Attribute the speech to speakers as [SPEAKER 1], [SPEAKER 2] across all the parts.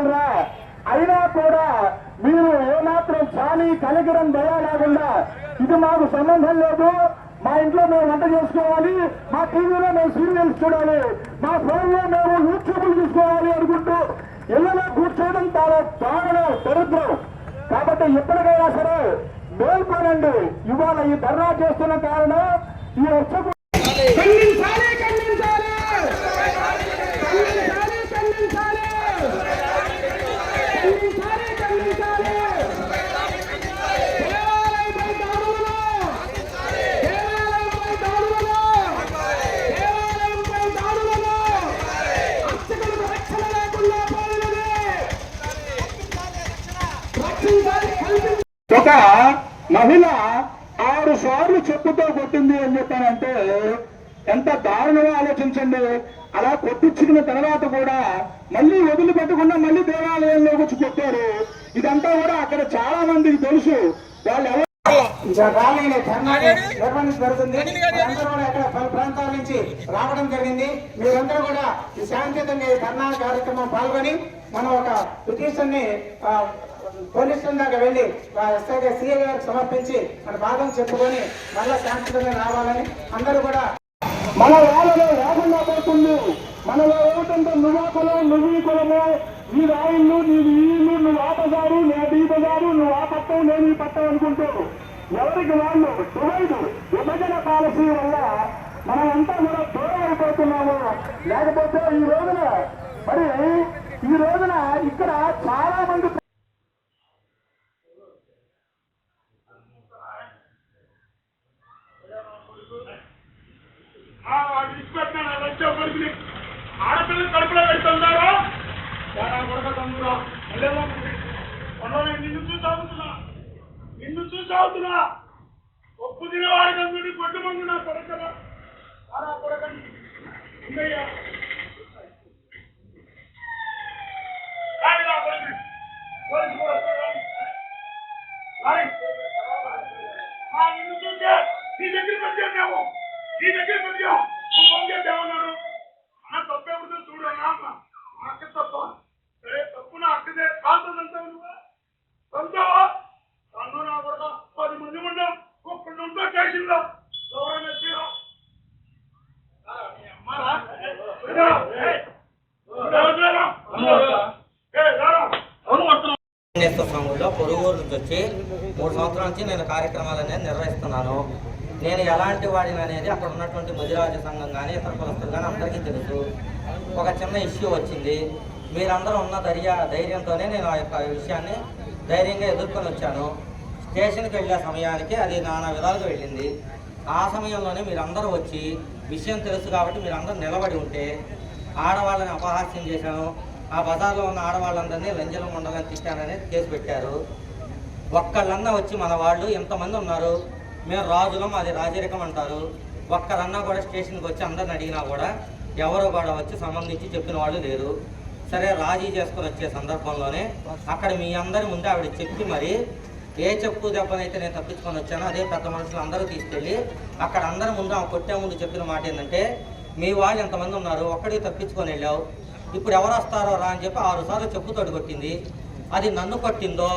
[SPEAKER 1] చేయగలరా అయినా కూడా మీరు ఏమాత్రం చాలి కలిగడం దయ లేకుండా ఇది మాకు సంబంధం లేదు. మా ఇంట్లో మేము వంట చేసుకోవాలి. మా టీవీలో మేము సీరియల్స్ చూడాలి. మా ఫోన్లో మేము యూట్యూబ్లు చూసుకోవాలి అనుకుంటూ ఇళ్ళలో కూర్చోవడం చాలా దారుణం దరిద్రం. కాబట్టి ఎప్పటికైనా సరే మేల్కొనండి. ఇవాళ ఈ ధర్నా చేస్తున్న కారణం ఈ వచ్చకు ఒక మహిళ ఆరు సార్లు చెప్పుతో కొట్టింది అని చెప్పానంటే ఎంత దారుణమో ఆలోచించండి. అలా కొట్టించుకున్న తర్వాత కూడా మళ్ళీ వదిలిపెట్టకుండా మళ్ళీ దేవాలయంలో వచ్చి కొట్టారు. ఇదంతా కూడా అక్కడ చాలా మందికి తెలుసు. వాళ్ళు ఎవరు
[SPEAKER 2] ర్యాలీని ధర్నాని కూడా ఇక్కడ పలు ప్రాంతాల నుంచి రావడం జరిగింది. మీరందరూ కూడా ఈ శాంతియుతంగా ధర్నా కార్యక్రమం పాల్గొని మనం ఒక పిటిషన్ని పోలీస్ పోలీసుల దాకా వెళ్ళి ఎస్ఐగా సీఏ గారికి సమర్పించి మన బాధను చెప్పుకొని మళ్ళా శాంతిగా రావాలని అందరూ కూడా
[SPEAKER 1] మన వాళ్ళలో లేకుండా పోతుంది. మనలో ఏమిటంటే నువ్వు కులం నువ్వు కులము నీ రాయిళ్ళు నీవు ఈ నువ్వు ఆ బజారు నేను ఈ బజారు నువ్వు ఆ పట్టం నేను ఈ పట్టం అనుకుంటూ ఎవరికి వాళ్ళు? డివైడ్ విభజన పాలసీ వల్ల మనం అంతా కూడా దూరం అయిపోతున్నాము. లేకపోతే ఈ రోజున మరి ఈ రోజున ఇక్కడ చాలా మంది
[SPEAKER 3] ఆ వాడు వచ్చే కొడుకుని ఆడపిల్లలు కడుపులో పెడుతున్నారా? చాలా కొడక నిన్ను చూసి నిన్ను చూసి ఒప్పు తినేవాడి కందుని కొట్టు మంగు నా కొడకరా. అలా కొడకండి ఉందయ్యా. నిన్ను చూస్తే నీ దగ్గరికి వచ్చాను మేము నీ దగ్గరికి వచ్చా ఫోన్ అన్న తప్పేమిటో చూడు అన్నా అన్న. మా అక్క తప్ప. సరే తప్పు నా అక్కదే కాల్తుందంటావు నువ్వు? చదువుతావా నన్ను నా కొడుక పది మంది ఉన్నా ఒక్కడు ఉంటా స్టేషన్లో ఎవరైనా తీరా
[SPEAKER 4] నుంచి వచ్చి మూడు సంవత్సరాల నుంచి నేను కార్యక్రమాలు అనేది నిర్వహిస్తున్నాను. నేను ఎలాంటి వాడిని అనేది అక్కడ ఉన్నటువంటి ముదిరాజు సంఘం కానీ ఇతర కులస్తులు కానీ అందరికీ తెలుసు. ఒక చిన్న ఇష్యూ వచ్చింది. మీరందరూ ఉన్న ధైర్య ధైర్యంతోనే నేను ఆ యొక్క విషయాన్ని ధైర్యంగా ఎదుర్కొని వచ్చాను. స్టేషన్కి వెళ్ళే సమయానికి అది నానా విధాలుగా వెళ్ళింది. ఆ సమయంలోనే మీరందరూ వచ్చి విషయం తెలుసు కాబట్టి మీరందరూ నిలబడి ఉంటే ఆడవాళ్ళని అపహాస్యం చేశాను. ఆ బజార్లో ఉన్న ఆడవాళ్ళందరినీ లంజలం ఉండగానే తిట్టానని కేసు పెట్టారు. ఒక్కళ్ళన్నా వచ్చి మన వాళ్ళు ఎంతమంది ఉన్నారు. మేము రాజులం అది రాజరికం అంటారు. ఒక్కరన్నా కూడా స్టేషన్కి వచ్చి అందరిని అడిగినా కూడా ఎవరు కూడా వచ్చి సంబంధించి చెప్పిన వాళ్ళు లేరు. సరే రాజీ చేసుకుని వచ్చే సందర్భంలోనే అక్కడ మీ అందరి ముందే ఆవిడ చెప్పి మరి ఏ చెప్పు దెబ్బనైతే నేను తప్పించుకొని వచ్చానో అదే పెద్ద మనుషులు అందరూ తీసుకెళ్ళి అక్కడ అందరి ముందు ఆమె కొట్టే ముందు చెప్పిన మాట ఏంటంటే మీ వాళ్ళు ఎంతమంది ఉన్నారు? ఒక్కడికి తప్పించుకొని వెళ్ళావు. ఇప్పుడు ఎవరు వస్తారో రా అని చెప్పి ఆరుసార్లు చెప్పు చెప్పుతోటి కొట్టింది. అది నన్ను కొట్టిందో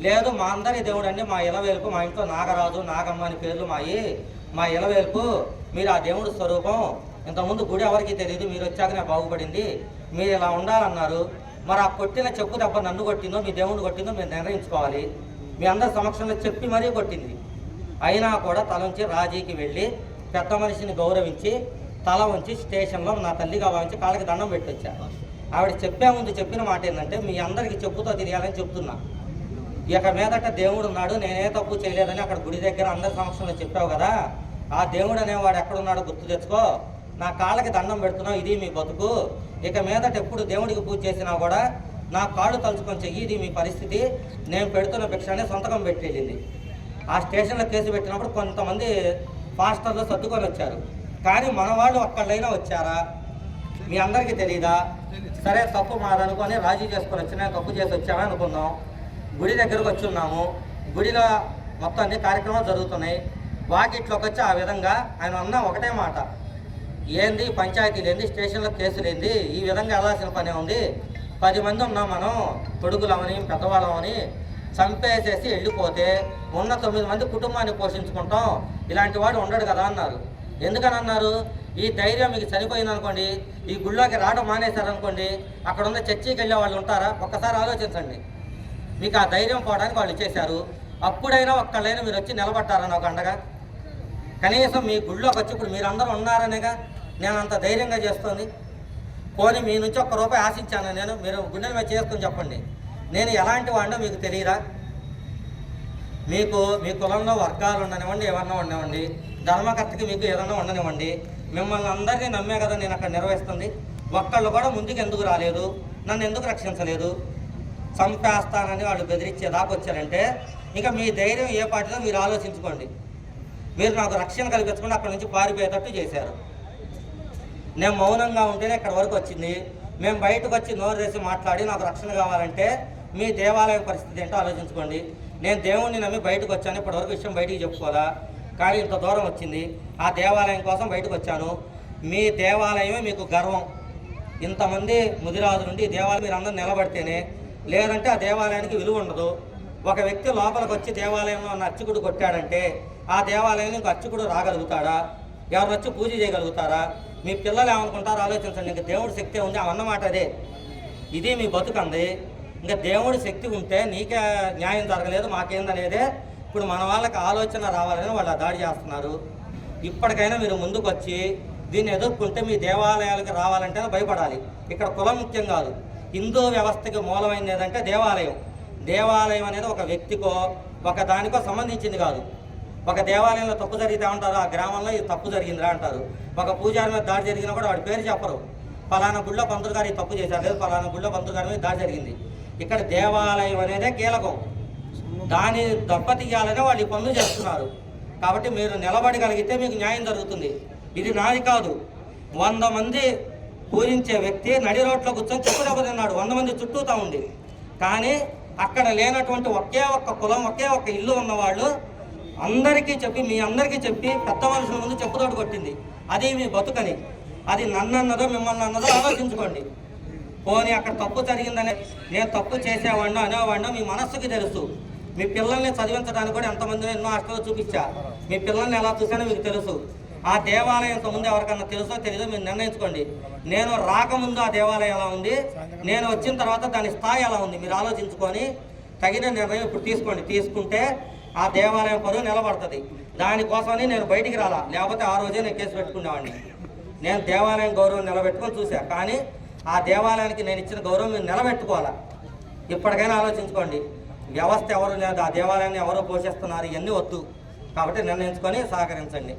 [SPEAKER 4] లేదు మా అందరి దేవుడు అండి మా ఇలవేలుపు మా ఇంట్లో నాగరాజు నాగమ్మ అని పేర్లు మాయి. మా ఇలవేలుపు మీరు ఆ దేవుడు స్వరూపం. ఇంతకుముందు గుడి ఎవరికి తెలియదు మీరు వచ్చాకనే బాగుపడింది. మీరు ఇలా ఉండాలన్నారు. మరి ఆ కొట్టిన చెప్పు దెబ్బ నన్ను కొట్టిందో మీ దేవుడు కొట్టిందో మీరు నిర్ణయించుకోవాలి. మీ అందరి సమక్షంలో చెప్పి మరీ కొట్టింది. అయినా కూడా తల ఉంచి రాజీకి వెళ్ళి పెద్ద మనిషిని గౌరవించి తల ఉంచి స్టేషన్లో నా తల్లిగా భావించి కాళ్ళకి దండం పెట్టొచ్చా? ఆవిడ చెప్పే ముందు చెప్పిన మాట ఏంటంటే మీ అందరికి చెప్పుతో తిరగాలని చెప్తున్నా. ఇక మీదట దేవుడు ఉన్నాడు నేనే తప్పు చేయలేదని అక్కడ గుడి దగ్గర అందరి సమక్షంలో చెప్పావు కదా. ఆ దేవుడు అనేవాడు ఎక్కడున్నాడో గుర్తు తెచ్చుకో. నా కాళ్ళకి దండం పెడుతున్నావు ఇది మీ బతుకు. ఇక మీదట ఎప్పుడు దేవుడికి పూజ చేసినా కూడా నా కాళ్ళు తలుచుకొని చెయ్యి ఇది మీ పరిస్థితి. నేను పెడుతున్న భిక్షాన్ని సొంతకం పెట్టేళ్ళింది. ఆ స్టేషన్లో కేసు పెట్టినప్పుడు కొంతమంది పాస్టర్లు సర్దుకొని వచ్చారు. కానీ మన వాళ్ళు ఒక్కళ్ళైనా వచ్చారా? మీ అందరికీ తెలియదా సరే తప్పు మాదనుకొని రాజీ చేసుకొని వచ్చినా తప్పు చేసి వచ్చామని అనుకుందాం. గుడి దగ్గరకు వచ్చి ఉన్నాము గుడిలో మొత్తం అన్ని కార్యక్రమాలు జరుగుతున్నాయి. వాకిట్లోకి వచ్చి ఆ విధంగా ఆయన అన్న ఒకటే మాట. ఏంది పంచాయతీలు ఏంది స్టేషన్లో కేసులు ఏంది ఈ విధంగా వెళ్ళాల్సిన పనే ఉంది. పది మంది ఉన్నాం మనం కొడుకులమని పెద్దవాళ్ళమని. చంపేసేసి వెళ్ళిపోతే ఉన్న తొమ్మిది మంది కుటుంబాన్ని పోషించుకుంటాం. ఇలాంటి వాడు ఉండడు కదా అన్నారు. ఎందుకని అన్నారు? ఈ ధైర్యం మీకు చనిపోయింది అనుకోండి ఈ గుళ్ళోకి రావడం మానేశారనుకోండి అక్కడ ఉన్న చర్చికి వెళ్ళే వాళ్ళు ఉంటారా? ఒక్కసారి ఆలోచించండి. మీకు ఆ ధైర్యం పోవడానికి వాళ్ళు ఇచ్చేశారు. అప్పుడైనా ఒక్కళ్ళైనా మీరు వచ్చి నిలబడ్డారని ఒక అండగా? కనీసం మీ గుళ్ళోకి వచ్చి ఇప్పుడు మీరందరూ ఉన్నారనేగా నేను అంత ధైర్యంగా చేస్తుంది. పోనీ మీ నుంచి ఒక్క రూపాయి ఆశించాను నేను మీరు గుండెల మీద చేసుకుని చెప్పండి. నేను ఎలాంటి వాడినో మీకు తెలియదా? మీకు మీ కులంలో వర్గాలు ఉండనివ్వండి ఏమన్నా ఉండనివ్వండి. ధర్మకర్తకి మీకు ఏదన్నా ఉండనివ్వండి. మిమ్మల్ని అందరినీ నమ్మే కదా నేను అక్కడ నిర్వహిస్తుంది. ఒక్కళ్ళు కూడా ముందుకు ఎందుకు రాలేదు? నన్ను ఎందుకు రక్షించలేదు? చంపేస్తానని వాళ్ళు బెదిరించే దాకా వచ్చారంటే ఇంకా మీ ధైర్యం ఏ పాటిదో మీరు ఆలోచించుకోండి. మీరు నాకు రక్షణ కల్పించకుండా అక్కడ నుంచి పారిపోయేటట్టు చేశారు. నేను మౌనంగా ఉంటేనే ఇక్కడ వరకు వచ్చింది. మేము బయటకు వచ్చి నోరు వేసి మాట్లాడి నాకు రక్షణ కావాలంటే మీ దేవాలయం పరిస్థితి ఏంటో ఆలోచించుకోండి. నేను దేవుణ్ణి నమ్మి బయటకు వచ్చాను. ఇప్పటివరకు విషయం బయటికి చెప్పుకోదా కానీ ఇంత దూరం వచ్చింది. ఆ దేవాలయం కోసం బయటకు వచ్చాను. మీ దేవాలయమే మీకు గర్వం. ఇంతమంది ముదిరాజు నుండి ఈ దేవాలయం మీరు అందరూ నిలబడితేనే లేదంటే ఆ దేవాలయానికి విలువ ఉండదు. ఒక వ్యక్తి లోపలికి వచ్చి దేవాలయంలో ఉన్న అర్చకుడు కొట్టాడంటే ఆ దేవాలయంలో ఇంకో అర్చకుడు రాగలుగుతాడా? ఎవరు వచ్చి పూజ చేయగలుగుతారా? మీ పిల్లలు ఏమనుకుంటారో ఆలోచించండి. ఇంకా దేవుడి శక్తి ఉంది. అవన్నమాట అన్నమాట అదే. ఇది మీ బతుకంది ఇంకా దేవుడి శక్తి ఉంటే నీకే న్యాయం జరగలేదు మాకేందనేదే ఇప్పుడు మన వాళ్ళకి ఆలోచన రావాలని వాళ్ళు దాడి చేస్తున్నారు. ఇప్పటికైనా మీరు ముందుకు వచ్చి దీన్ని ఎదుర్కొంటే మీ దేవాలయాలకు రావాలంటే భయపడాలి. ఇక్కడ కులం ముఖ్యం కాదు. హిందూ వ్యవస్థకి మూలమైనది ఏదంటే దేవాలయం. దేవాలయం అనేది ఒక వ్యక్తికో ఒక దానికో సంబంధించింది కాదు. ఒక దేవాలయంలో తప్పు జరిగితే ఉంటారు ఆ గ్రామంలో ఇది తప్పు జరిగిందిరా అంటారు. ఒక పూజారి మీద దాడి జరిగినా కూడా వాడి పేరు చెప్పరు. పలానా గుళ్ళో పంతులు గారు తప్పు చేశారు. లేదు పలానా గుళ్ళో పంతులు గారి మీద దాడి జరిగింది. ఇక్కడ దేవాలయం అనేదే కీలకం. దాన్ని దెబ్బతీయాలనే వాళ్ళు ఈ పనులు చేస్తున్నారు. కాబట్టి మీరు నిలబడగలిగితే మీకు న్యాయం జరుగుతుంది. ఇది నాది కాదు. వంద మంది పూజించే వ్యక్తి నడి రోడ్లో కూర్చొని చెప్పు వంద మంది చుట్టూతా ఉంది. కానీ అక్కడ లేనటువంటి ఒకే ఒక్క కులం ఒకే ఒక్క ఇల్లు ఉన్నవాళ్ళు అందరికీ చెప్పి మీ అందరికీ చెప్పి పెద్ద మనుషుల ముందు చెప్పుతోడు కొట్టింది. అది మీ బతుకని. అది నన్ను అన్నదో మిమ్మల్ని అన్నదో ఆలోచించుకోండి. పోనీ అక్కడ తప్పు జరిగిందనే నేను తప్పు చేసేవాడినో అనేవాడినో మీ మనస్సుకి తెలుసు. మీ పిల్లల్ని చదివించడానికి కూడా ఎంతమంది ఎన్నో హాస్టల్లో చూపించా. మీ పిల్లల్ని ఎలా చూసానో మీకు తెలుసు. ఆ దేవాలయం ముందు ఎవరికన్నా తెలుసో తెలీదో మీరు నిర్ణయించుకోండి. నేను రాకముందు ఆ దేవాలయం ఎలా ఉంది? నేను వచ్చిన తర్వాత దాని స్థాయి ఎలా ఉంది? మీరు ఆలోచించుకొని తగిన నిర్ణయం ఇప్పుడు తీసుకోండి. తీసుకుంటే ఆ దేవాలయం పరువు నిలబడుతుంది. దానికోసమని నేను బయటికి రాలా. లేకపోతే ఆ రోజే నేను కేసు పెట్టుకునేవాడిని. నేను దేవాలయం గౌరవం నిలబెట్టుకొని చూసా కానీ ఆ దేవాలయానికి నేను ఇచ్చిన గౌరవం మీరు నిలబెట్టుకోవాలా? ఇప్పటికైనా ఆలోచించుకోండి. వ్యవస్థ ఎవరు లేదు ఆ దేవాలయాన్ని ఎవరు పోషిస్తున్నారు ఇవన్నీ వద్దు. కాబట్టి నిర్ణయించుకొని సహకరించండి.